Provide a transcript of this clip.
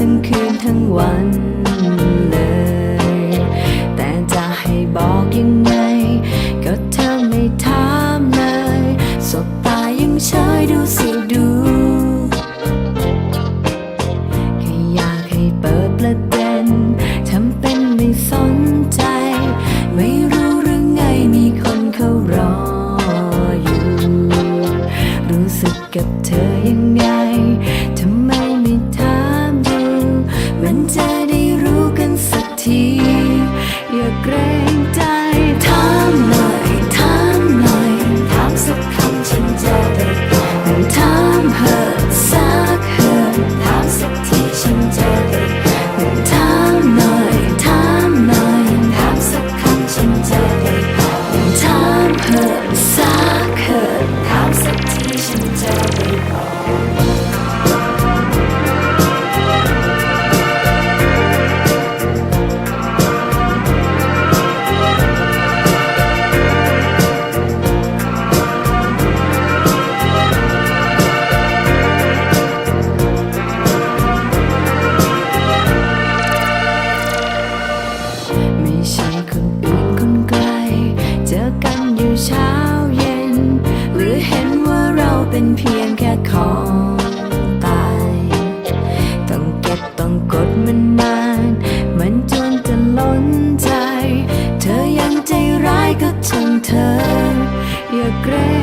ทั้งคืนทั้งวัน crees.